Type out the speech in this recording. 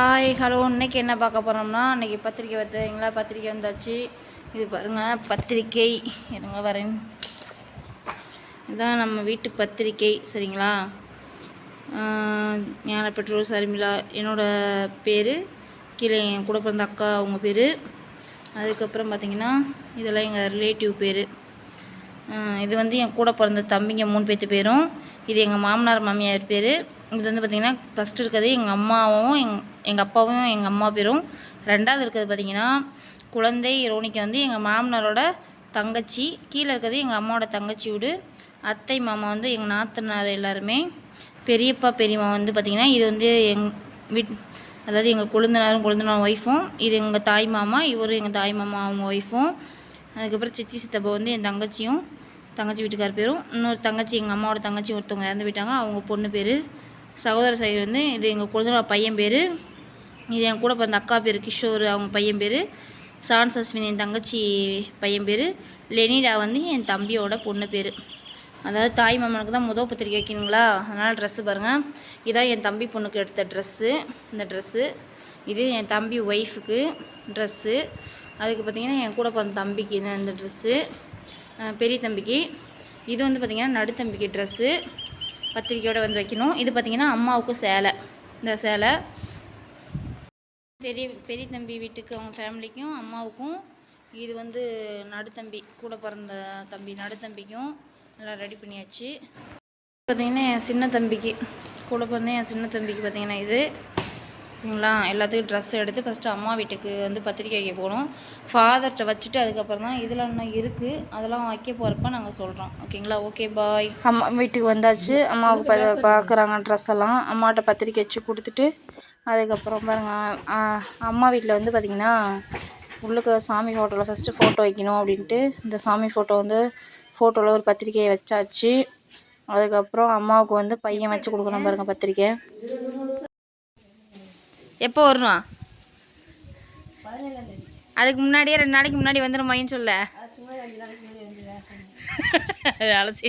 Hi hello இன்னைக்கு என்ன பார்க்க போகிறோம்னா இன்றைக்கி பத்திரிக்கை வைத்தீங்களா பத்திரிக்கை வந்தாச்சு. இது பாருங்கள் பத்திரிக்கை. இருங்க வரேன். இதுதான் நம்ம வீட்டு பத்திரிக்கை சரிங்களா? ஞான பெற்றோர் சர்மிளா என்னோட பேர் கீழே என் கூட பிறந்த அக்கா அவங்க பேர். அதுக்கப்புறம் பார்த்தீங்கன்னா இதெல்லாம் எங்கள் ரிலேட்டிவ் பேர். இது வந்து என் கூட பிறந்த தம்பிங்க மூணு பேர்த்து பேரும். இது எங்கள் மாமனார் மாமியார் பேர். இது வந்து பார்த்திங்கன்னா ஃபஸ்ட்டு இருக்கிறது எங்கள் அம்மாவும் எங் எங்கள் அப்பாவும் எங்கள் அம்மா பேரும். ரெண்டாவது இருக்கிறது பார்த்திங்கன்னா குழந்தை ரோனிக்கு வந்து எங்கள் மாமனாரோட தங்கச்சி. கீழே இருக்கிறது எங்கள் அம்மாவோட தங்கச்சி வீடு. அத்தை மாமா வந்து எங்கள் நாத்தனார் எல்லாருமே. பெரியப்பா பெரியம்மா வந்து பார்த்திங்கன்னா இது வந்து எங் வீட் அதாவது எங்கள் கொழுந்தனாரும் கொழுந்தனார் ஒய்ஃபும் இது எங்கள் தாய் மாமா இவரும் எங்கள் தாய் மாமா அவங்க ஒய்ஃபும் அதுக்கப்புறம் சித்தி சித்தப்பா வந்து என் தங்கச்சியும். தங்கச்சி வீட்டுக்கார் பேரும் இன்னொரு தங்கச்சி எங்கள் அம்மாவோட தங்கச்சி ஒருத்தவங்க இறந்து போயிட்டாங்க. அவங்க பொண்ணு பேர் சகோதர சைடு வந்து இது எங்கள் குழந்தையோட பையன் பேர் இது என் கூட பிறந்த அக்கா பேர் கிஷோர் அவங்க பையன் பேர் சான் சஸ்வின் என் தங்கச்சி பையன் பேர் லெனிடா வந்து என் தம்பியோட பொண்ணு பேர். அதாவது தாய் மாமனுக்கு தான் முதல் பத்திரிக்கை வைக்கணுங்களா? அதனால் ட்ரெஸ்ஸு பாருங்கள் இதான் என் தம்பி பொண்ணுக்கு எடுத்த ட்ரெஸ்ஸு இந்த ட்ரெஸ்ஸு இது என் தம்பி ஒய்ஃபுக்கு ட்ரெஸ்ஸு அதுக்கு பார்த்திங்கன்னா என் கூட பிறந்த தம்பிக்கு இந்த ட்ரெஸ்ஸு பெரிய தம்பிக்கு. இது வந்து பார்த்திங்கன்னா நடுத்தம்பிக்கு ட்ரெஸ்ஸு பத்திரிக்கையோடு வந்து வைக்கணும். இது பார்த்திங்கன்னா அம்மாவுக்கு சேலை. இந்த சேலை பெரிய பெரிய தம்பி வீட்டுக்கு அவங்க ஃபேமிலிக்கும் அம்மாவுக்கும் இது வந்து நடுத்தம்பி கூட பிறந்த தம்பி நடுத்தம்பிக்கும் எல்லாம் ரெடி பண்ணியாச்சு. பார்த்தீங்கன்னா என் சின்ன தம்பிக்கு கூட பிறந்த என் சின்ன தம்பிக்கு பார்த்தீங்கன்னா இது. ஓகேங்களா? எல்லாத்துக்கும் ட்ரெஸ் எடுத்து ஃபஸ்ட்டு அம்மா வீட்டுக்கு வந்து பத்திரிக்கை வைக்க போகணும். ஃபாதர்கிட்ட வச்சுட்டு அதுக்கப்புறம் தான் இதில் இன்னும் இருக்குது அதெல்லாம் வைக்க போகிறப்ப நாங்கள் சொல்கிறோம் ஓகேங்களா? ஓகே பாய் அம்மா வீட்டுக்கு வந்தாச்சு. அம்மாவுக்கு பா பார்க்குறாங்க ட்ரெஸ் எல்லாம். அம்மாட்ட பத்திரிக்கை வச்சு கொடுத்துட்டு அதுக்கப்புறம் பாருங்கள் அம்மா வீட்டில் வந்து பார்த்திங்கன்னா உள்ளுக்கு சாமி ஃபோட்டோவில் ஃபஸ்ட்டு ஃபோட்டோ வைக்கணும் அப்படின்ட்டு இந்த சாமி ஃபோட்டோ வந்து ஃபோட்டோவில் ஒரு பத்திரிக்கையை வச்சாச்சு. அதுக்கப்புறம் அம்மாவுக்கு வந்து பையன் வச்சு கொடுக்கணும் பாருங்கள் பத்திரிக்கை. எப்போ வரணும் அதுக்கு முன்னாடியே ரெண்டு நாளைக்கு முன்னாடி வந்துடும் மைன்னு சொல்ல அது அலசி.